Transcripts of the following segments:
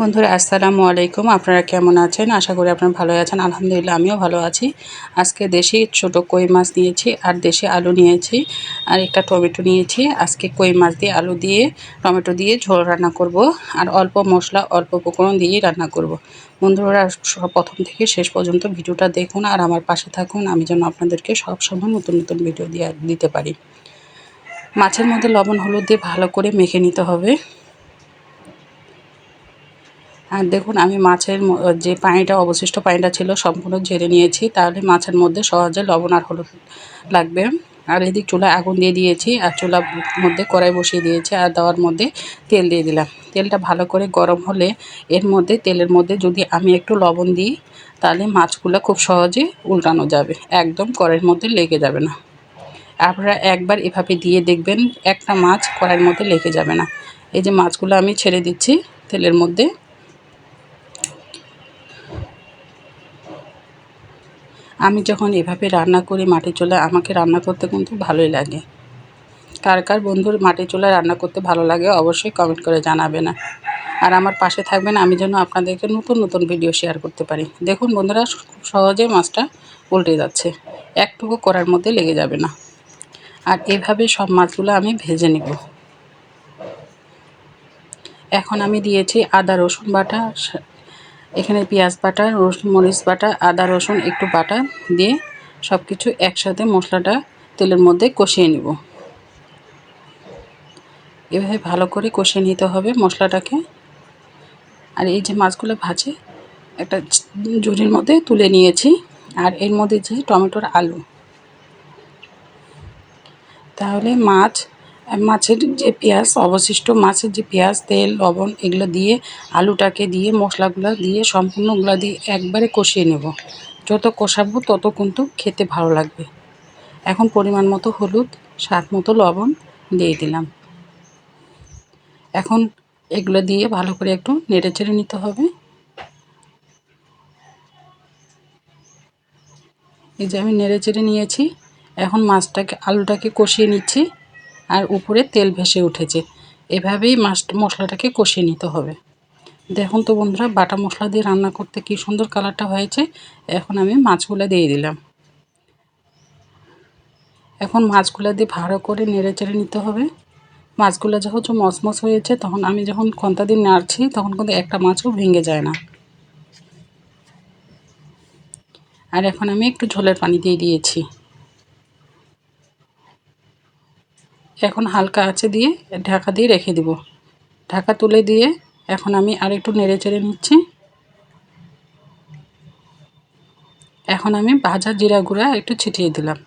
বন্ধুরা, আসসালামু আলাইকুম। আপনারা কেমন আছেন? আশা করি আপনারা ভালো আছেন। আলহামদুলিল্লাহ, আমিও ভালো আছি। আজকে দেশি ছোট কই মাছ নিয়েছি আর দেশি আলু নিয়েছি আর একটা টমেটো নিয়েছি। আজকে কই মাছ দিয়ে আলু দিয়ে, টমেটো দিয়ে ঝোল রান্না করব আর অল্প মশলা, অল্প উপকরণ দিয়েই রান্না করব। বন্ধুরা প্রথম থেকে শেষ পর্যন্ত ভিডিওটা দেখুন আর আমার পাশে থাকুন। আমি যেন আপনাদেরকে সবসময় নতুন নতুন ভিডিও দিয়ে, দিতে পারি। মাছের মধ্যে লবণ, হলুদ দিয়ে ভালো করে মেখে নিতে হবে। আর দেখুন, আমি মাছের যে পানিটা, অবশিষ্ট পানিটা ছিল, সম্পূর্ণ ঝেড়ে নিয়েছি। তাহলে মাছের মধ্যে সহজে লবণ আর হলুদ লাগবে। আর এদিক চুলায় আগুন দিয়ে দিয়েছি, আর চুলার মধ্যে কড়াই বসিয়ে দিয়েছি, আর দেওয়ার মধ্যে তেল দিয়ে দিলাম। তেলটা ভালো করে গরম হলে এর মধ্যে, তেলের মধ্যে যদি আমি একটু লবণ দিই, তাহলে মাছগুলো খুব সহজে উল্টানো যাবে। একদম কড়াইয়ের মধ্যে লেগে যাবে না। আপনারা একবার এভাবে দিয়ে দেখবেন, একটা মাছ কড়াইয়ের মধ্যে লেগে যাবে না। এই যে মাছগুলো আমি ছেড়ে দিচ্ছি, তেলের মধ্যে আমি যখন এভাবে রান্না করি মাটি চুলায়, আমাকে রান্না করতে কিন্তু ভালোই লাগে। কার কার বন্ধুর মাটি চুলায় রান্না করতে ভালো লাগে অবশ্যই কমেন্ট করে জানাবে না। আর আমার পাশে থাকবেন আমি যেন আপনাদেরকে নতুন নতুন ভিডিও শেয়ার করতে পারি। দেখুন বন্ধুরা, খুব সহজে মাছটা উল্টে যাচ্ছে। একটুকু করার মধ্যে লেগে যাবে না। আর এভাবে সব মাছগুলো আমি ভেজে নেব। এখন আমি দিয়েছি আদা, রসুন বাটা এখানে পেঁয়াজ বাটা, রসুন, মরিচ বাটা, আদা, রসুন, একটু বাটা দিয়ে সব কিছু একসাথে মশলাটা তেলের মধ্যে কষিয়ে নিব। এভাবে ভালো করে কষিয়ে নিতে হবে মশলাটাকে। আর এই যে মাছগুলো ভাজে, একটা ঝুড়ির মধ্যে তুলে নিয়েছি। আর এর মধ্যে যে টমেটোর আলু। তাহলে মাছ মাছের যে পেঁয়াজ, অবশিষ্ট মাছের যে পেঁয়াজ, তেল, লবণ এগুলো দিয়ে, আলুটাকে দিয়ে, মশলাগুলো দিয়ে, সম্পূর্ণগুলো দিয়ে একবারে কষিয়ে নেব। যত কষাবো তত কিন্তু খেতে ভালো লাগবে। এখন পরিমাণ মতো হলুদ, স্বাদ মতো লবণ দিয়ে দিলাম। এখন এগুলো দিয়ে ভালো করে একটু নেড়ে চেড়ে নিতে হবে। এই যে আমি নেড়ে চেড়ে নিয়েছি, এখন মাছটাকে, আলুটাকে কষিয়ে নিচ্ছি। আর উপরে তেল ভেসে উঠেছে। এভাবেই মাছ মশলাটাকে কষিয়ে নিতে হবে। দেখুন তো বন্ধুরা, বাটা মশলা দিয়ে রান্না করতে কি সুন্দর কালারটা হয়েছে। এখন আমি মাছগুলো দিয়ে দিলাম। এখন মাছগুলো দিয়ে ভালো করে নেড়ে চেড়ে নিতে হবে। মাছগুলো যখন মচমচ হয়েছে, তখন আমি যখন খন্তা দিয়ে নাড়ছি, তখন কিন্তু একটা মাছও ভেঙে যায় না। আর এখন আমি একটু ঝোলের পানি দিয়ে দিয়েছি। এখন হালকা আছে দিয়ে ঢাকা দিয়ে রেখে দিব। ঢাকা তুলে দিয়ে এখন আমি আর একটু নেড়ে চেড়ে নিচ্ছি। এখন আমি ভাজা জিরা গুঁড়া একটু ছিটিয়ে দিলাম।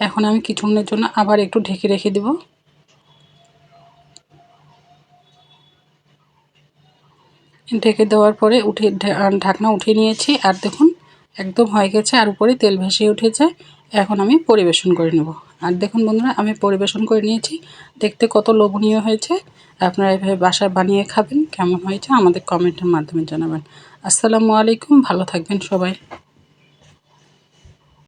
এখন আমি কিছুক্ষণের জন্য আবার একটু ঢেকে রেখে দেব। ঢেকে দেওয়ার পরে উঠে ঢাকনা উঠিয়ে নিয়েছি। আর দেখুন, একদম হয়ে গেছে আর উপরে তেল ভেসে উঠেছে। এখন আমি পরিবেশন করে নেব। আর দেখুন বন্ধুরা, আমি পরিবেশন করে নিয়েছি। দেখতে কত লোভনীয় হয়েছে। আপনারা এভাবে বাসায় বানিয়ে খাবেন, কেমন হয়েছে আমাদের কমেন্টের মাধ্যমে জানাবেন। আসসালামু আলাইকুম, ভালো থাকবেন সবাই।